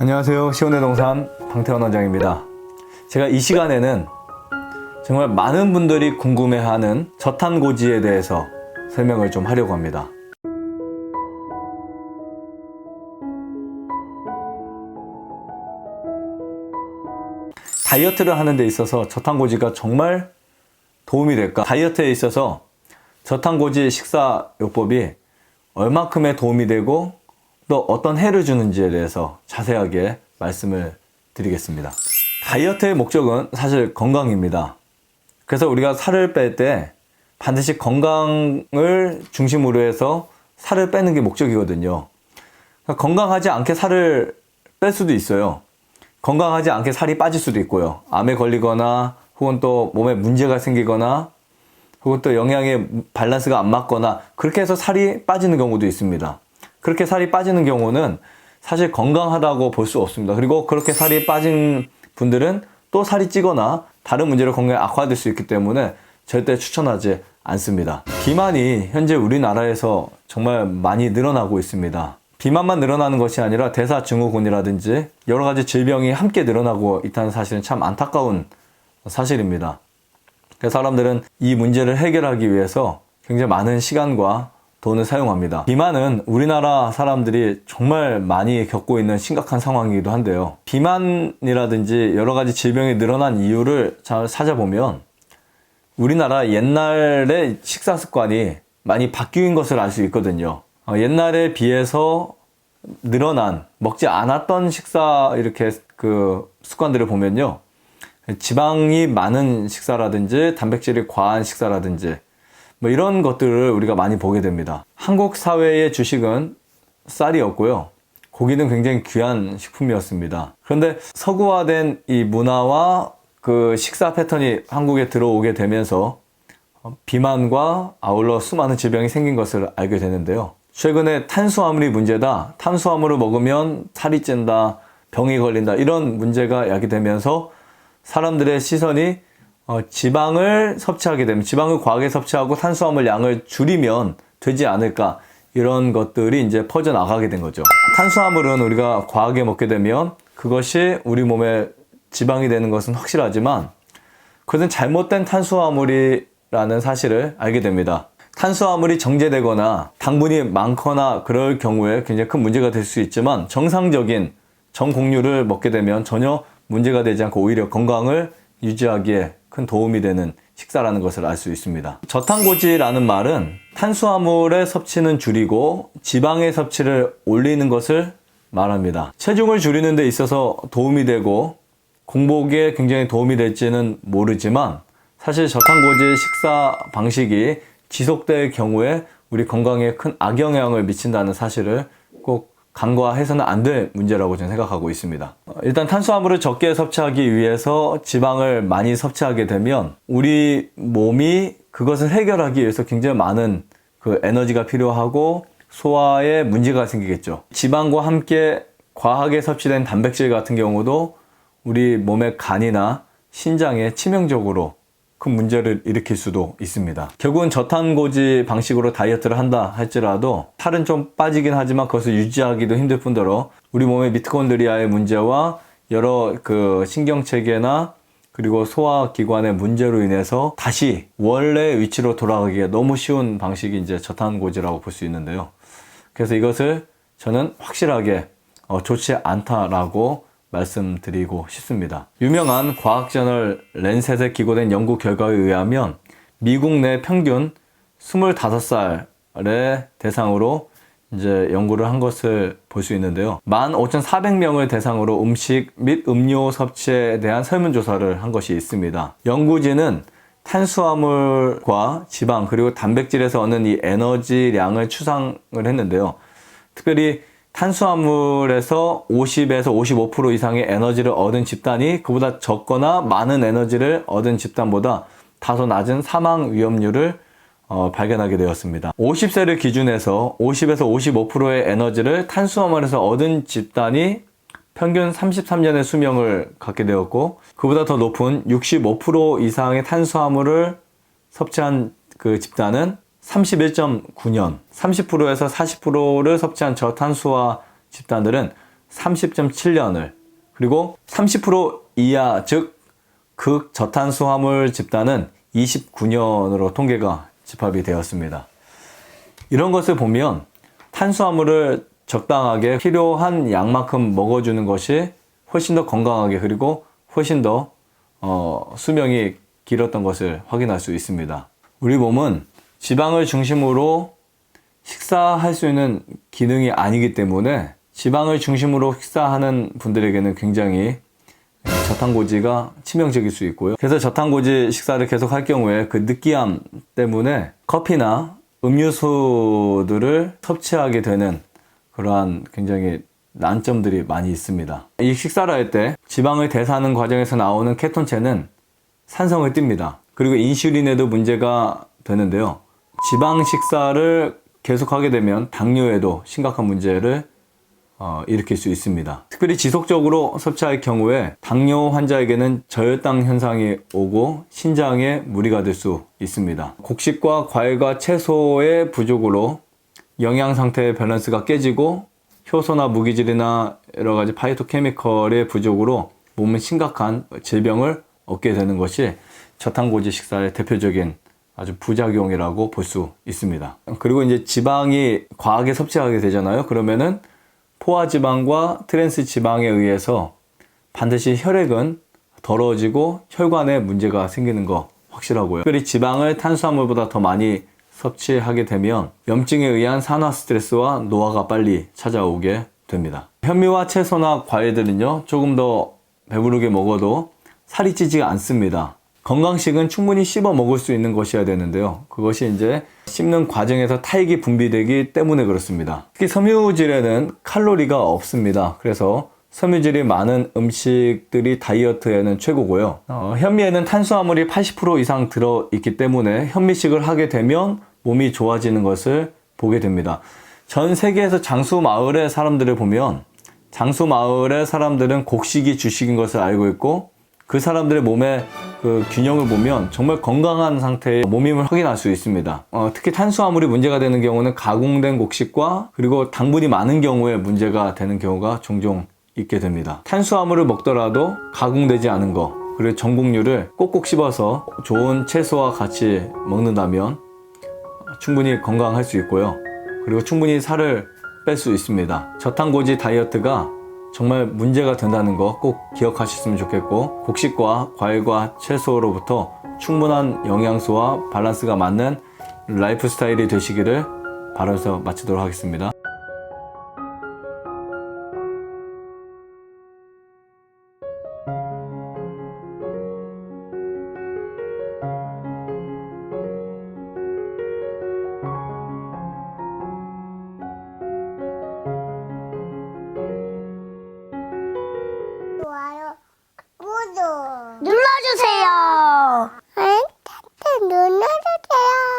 안녕하세요. 시온의 동산 방태원 원장입니다. 제가 이 시간에는 정말 많은 분들이 궁금해하는 저탄고지에 대해서 설명을 좀 하려고 합니다. 다이어트를 하는 데 있어서 저탄고지가 정말 도움이 될까? 다이어트에 있어서 저탄고지 식사요법이 얼마큼의 도움이 되고 또 어떤 해를 주는지에 대해서 자세하게 말씀을 드리겠습니다. 다이어트의 목적은 사실 건강입니다. 그래서 우리가 살을 뺄 때 반드시 건강을 중심으로 해서 살을 빼는 게 목적이거든요. 그러니까 건강하지 않게 살을 뺄 수도 있어요. 건강하지 않게 살이 빠질 수도 있고요. 암에 걸리거나 혹은 또 몸에 문제가 생기거나 혹은 또 영양의 밸런스가 안 맞거나 그렇게 해서 살이 빠지는 경우도 있습니다. 그렇게 살이 빠지는 경우는 사실 건강하다고 볼 수 없습니다. 그리고 그렇게 살이 빠진 분들은 또 살이 찌거나 다른 문제로 건강이 악화될 수 있기 때문에 절대 추천하지 않습니다. 비만이 현재 우리나라에서 정말 많이 늘어나고 있습니다. 비만만 늘어나는 것이 아니라 대사증후군이라든지 여러 가지 질병이 함께 늘어나고 있다는 사실은 참 안타까운 사실입니다. 사람들은 이 문제를 해결하기 위해서 굉장히 많은 시간과 돈을 사용합니다. 비만은 우리나라 사람들이 정말 많이 겪고 있는 심각한 상황이기도 한데요. 비만이라든지 여러 가지 질병이 늘어난 이유를 잘 찾아보면 우리나라 옛날의 식사 습관이 많이 바뀐 것을 알 수 있거든요. 어, 옛날에 비해서 늘어난 먹지 않았던 식사 이렇게 그 습관들을 보면요. 지방이 많은 식사라든지 단백질이 과한 식사라든지 뭐 이런 것들을 우리가 많이 보게 됩니다. 한국 사회의 주식은 쌀이었고요. 고기는 굉장히 귀한 식품이었습니다. 그런데 서구화된 이 문화와 그 식사 패턴이 한국에 들어오게 되면서 비만과 아울러 수많은 질병이 생긴 것을 알게 되는데요. 최근에 탄수화물이 문제다. 탄수화물을 먹으면 살이 찐다. 병이 걸린다. 이런 문제가 야기되면서 사람들의 시선이 어, 지방을 섭취하게 되면 지방을 과하게 섭취하고 탄수화물 양을 줄이면 되지 않을까 이런 것들이 이제 퍼져 나가게 된 거죠. 탄수화물은 우리가 과하게 먹게 되면 그것이 우리 몸에 지방이 되는 것은 확실하지만 그것은 잘못된 탄수화물이라는 사실을 알게 됩니다. 탄수화물이 정제되거나 당분이 많거나 그럴 경우에 굉장히 큰 문제가 될 수 있지만 정상적인 정곡류를 먹게 되면 전혀 문제가 되지 않고 오히려 건강을 유지하기에 큰 도움이 되는 식사라는 것을 알 수 있습니다. 저탄고지라는 말은 탄수화물의 섭취는 줄이고 지방의 섭취를 올리는 것을 말합니다. 체중을 줄이는 데 있어서 도움이 되고 공복에 굉장히 도움이 될지는 모르지만 사실 저탄고지 식사 방식이 지속될 경우에 우리 건강에 큰 악영향을 미친다는 사실을 꼭 간과해서는 안 될 문제라고 저는 생각하고 있습니다. 어, 일단 탄수화물을 적게 섭취하기 위해서 지방을 많이 섭취하게 되면 우리 몸이 그것을 해결하기 위해서 굉장히 많은 그 에너지가 필요하고 소화에 문제가 생기겠죠. 지방과 함께 과하게 섭취된 단백질 같은 경우도 우리 몸의 간이나 신장에 치명적으로 큰 문제를 일으킬 수도 있습니다. 결국은 저탄고지 방식으로 다이어트를 한다 할지라도 살은 좀 빠지긴 하지만 그것을 유지하기도 힘들 뿐더러 우리 몸의 미토콘드리아의 문제와 여러 그 신경체계나 그리고 소화기관의 문제로 인해서 다시 원래 위치로 돌아가기가 너무 쉬운 방식이 이제 저탄고지라고 볼 수 있는데요. 그래서 이것을 저는 확실하게 어, 좋지 않다라고 말씀드리고 싶습니다. 유명한 과학저널 랜셋에 기고된 연구 결과에 의하면 미국 내 평균 25살의 대상으로 이제 연구를 한 것을 볼 수 있는데요. 15,400명을 대상으로 음식 및 음료 섭취에 대한 설문조사를 한 것이 있습니다. 연구진은 탄수화물과 지방 그리고 단백질에서 얻는 이 에너지량을 추상을 했는데요. 특별히 탄수화물에서 50에서 55% 이상의 에너지를 얻은 집단이 그보다 적거나 많은 에너지를 얻은 집단보다 다소 낮은 사망 위험률을 어, 발견하게 되었습니다. 50세를 기준해서 50에서 55%의 에너지를 탄수화물에서 얻은 집단이 평균 33년의 수명을 갖게 되었고 그보다 더 높은 65% 이상의 탄수화물을 섭취한 그 집단은 31.9년, 30%에서 40%를 섭취한 저탄수화 집단들은 30.7년을 그리고 30% 이하 즉 극저탄수화물 집단은 29년으로 통계가 집합이 되었습니다. 이런 것을 보면 탄수화물을 적당하게 필요한 양만큼 먹어주는 것이 훨씬 더 건강하게 그리고 훨씬 더 어, 수명이 길었던 것을 확인할 수 있습니다. 우리 몸은 지방을 중심으로 식사할 수 있는 기능이 아니기 때문에 지방을 중심으로 식사하는 분들에게는 굉장히 저탄고지가 치명적일 수 있고요. 그래서 저탄고지 식사를 계속 할 경우에 그 느끼함 때문에 커피나 음료수들을 섭취하게 되는 그러한 굉장히 난점들이 많이 있습니다. 이 식사를 할 때 지방을 대사하는 과정에서 나오는 케톤체는 산성을 띱니다. 그리고 인슐린에도 문제가 되는데요. 지방 식사를 계속하게 되면 당뇨에도 심각한 문제를 어, 일으킬 수 있습니다. 특별히 지속적으로 섭취할 경우에 당뇨 환자에게는 저혈당 현상이 오고 신장에 무리가 될 수 있습니다. 곡식과 과일과 채소의 부족으로 영양 상태의 밸런스가 깨지고 효소나 무기질이나 여러 가지 파이토케미컬의 부족으로 몸은 심각한 질병을 얻게 되는 것이 저탄고지 식사의 대표적인 아주 부작용이라고 볼 수 있습니다. 그리고 이제 지방이 과하게 섭취하게 되잖아요. 그러면은 포화지방과 트랜스 지방에 의해서 반드시 혈액은 더러워지고 혈관에 문제가 생기는 거 확실하고요. 특별히 지방을 탄수화물보다 더 많이 섭취하게 되면 염증에 의한 산화 스트레스와 노화가 빨리 찾아오게 됩니다. 현미와 채소나 과일들은요, 조금 더 배부르게 먹어도 살이 찌지가 않습니다. 건강식은 충분히 씹어 먹을 수 있는 것이어야 되는데요. 그것이 이제 씹는 과정에서 타액이 분비되기 때문에 그렇습니다. 특히 섬유질에는 칼로리가 없습니다. 그래서 섬유질이 많은 음식들이 다이어트에는 최고고요. 어, 현미에는 탄수화물이 80% 이상 들어 있기 때문에 현미식을 하게 되면 몸이 좋아지는 것을 보게 됩니다. 전 세계에서 장수 마을의 사람들을 보면 장수 마을의 사람들은 곡식이 주식인 것을 알고 있고 그 사람들의 몸의 그 균형을 보면 정말 건강한 상태의 몸임을 확인할 수 있습니다. 어, 특히 탄수화물이 문제가 되는 경우는 가공된 곡식과 그리고 당분이 많은 경우에 문제가 되는 경우가 종종 있게 됩니다. 탄수화물을 먹더라도 가공되지 않은 거 그리고 전곡류를 꼭꼭 씹어서 좋은 채소와 같이 먹는다면 충분히 건강할 수 있고요. 그리고 충분히 살을 뺄 수 있습니다. 저탄고지 다이어트가 정말 문제가 된다는 거 꼭 기억하셨으면 좋겠고 곡식과 과일과 채소로부터 충분한 영양소와 밸런스가 맞는 라이프 스타일이 되시기를 바라면서 마치도록 하겠습니다.